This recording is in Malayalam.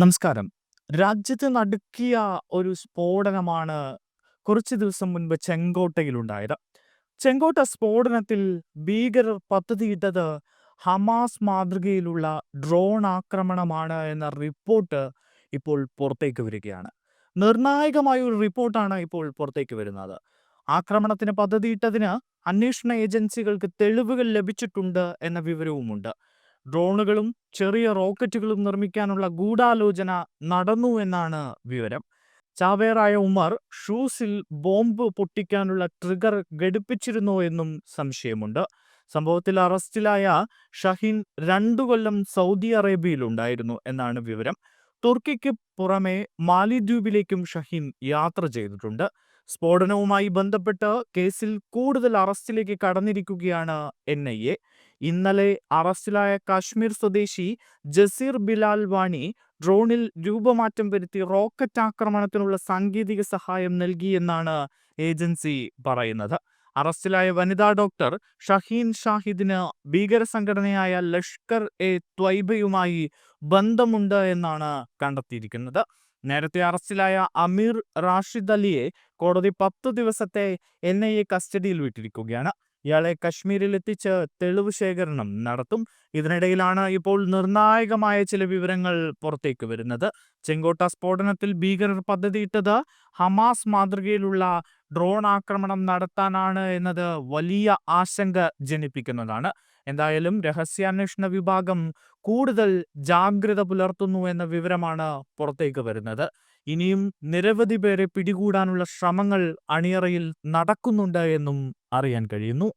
നമസ്കാരം. രാജ്യത്ത് നടുക്കിയ ഒരു സ്ഫോടനമാണ് കുറച്ച് ദിവസം മുൻപ് ചെങ്കോട്ടയിലുണ്ടായത്. ചെങ്കോട്ട സ്ഫോടനത്തിൽ ഭീകരർ പദ്ധതിയിട്ടത് ഹമാസ് മാതൃകയിലുള്ള ഡ്രോൺ ആക്രമണമാണ് എന്ന റിപ്പോർട്ട് ഇപ്പോൾ പുറത്തേക്ക് വരികയാണ്. നിർണായകമായ ഒരു റിപ്പോർട്ടാണ് ഇപ്പോൾ പുറത്തേക്ക് വരുന്നത്. ആക്രമണത്തിന് പദ്ധതിയിട്ടതിന് അന്വേഷണ ഏജൻസികൾക്ക് തെളിവുകൾ ലഭിച്ചിട്ടുണ്ട് എന്ന വിവരവുമുണ്ട്. ഡ്രോണുകളും ചെറിയ റോക്കറ്റുകളും നിർമ്മിക്കാനുള്ള ഗൂഢാലോചന നടന്നു എന്നാണ് വിവരം. ചാവേറായ ഉമർ ഷൂസിൽ ബോംബ് പൊട്ടിക്കാനുള്ള ട്രിഗർ ഘടിപ്പിച്ചിരുന്നോ എന്നും സംശയമുണ്ട്. സംഭവത്തിൽ അറസ്റ്റിലായ ഷഹീൻ രണ്ടു കൊല്ലം സൗദി അറേബ്യയിലുണ്ടായിരുന്നു എന്നാണ് വിവരം. തുർക്കിക്ക് പുറമെ മാലിദ്വീപിലേക്കും ഷഹീൻ യാത്ര ചെയ്തിട്ടുണ്ട്. സ്ഫോടനവുമായി ബന്ധപ്പെട്ട് കേസിൽ കൂടുതൽ അറസ്റ്റിലേക്ക് കടന്നിരിക്കുകയാണ് എൻ ഐ എ. ഇന്നലെ അറസ്റ്റിലായ കാശ്മീർ സ്വദേശി ജസീർ ബിലാൽ വാണി ഡ്രോണിൽ രൂപമാറ്റം വരുത്തി റോക്കറ്റ് ആക്രമണത്തിനുള്ള സാങ്കേതിക സഹായം നൽകിയെന്നാണ് ഏജൻസി പറയുന്നത്. അറസ്റ്റിലായ വനിതാ ഡോക്ടർ ഷഹീൻ ഷാഹിദിന് ഭീകര സംഘടനയായ ലഷ്കർ എ ത്വയ്ബയുമായി ബന്ധമുണ്ട് എന്നാണ് കണ്ടെത്തിയിരിക്കുന്നത്. നേരത്തെ അറസ്റ്റിലായ അമീർ റാഷിദ് അലിയെ കോടതി പത്ത് ദിവസത്തെ എൻ ഐ എ കസ്റ്റഡിയിൽ വിട്ടിരിക്കുകയാണ്. ഇയാളെ കശ്മീരിൽ എത്തിച്ച് തെളിവ് ശേഖരണം നടത്തും. ഇതിനിടയിലാണ് ഇപ്പോൾ നിർണായകമായ ചില വിവരങ്ങൾ പുറത്തേക്ക് വരുന്നത്. ചെങ്കോട്ട സ്ഫോടനത്തിൽ ഭീകരർ പദ്ധതിയിട്ടത് ഹമാസ് മാതൃകയിലുള്ള ഡ്രോൺ ആക്രമണം നടത്താനാണ് എന്നത് വലിയ ആശങ്ക ജനിപ്പിക്കുന്നതാണ്. എന്തായാലും രഹസ്യാന്വേഷണ വിഭാഗം കൂടുതൽ ജാഗ്രത പുലർത്തുന്നു എന്ന വിവരമാണ് പുറത്തേക്ക് വരുന്നത്. ഇനിയും നിരവധി പേരെ പിടികൂടാനുള്ള ശ്രമങ്ങൾ അണിയറയിൽ നടക്കുന്നുണ്ട് എന്നും അറിയാൻ കഴിയുന്നു.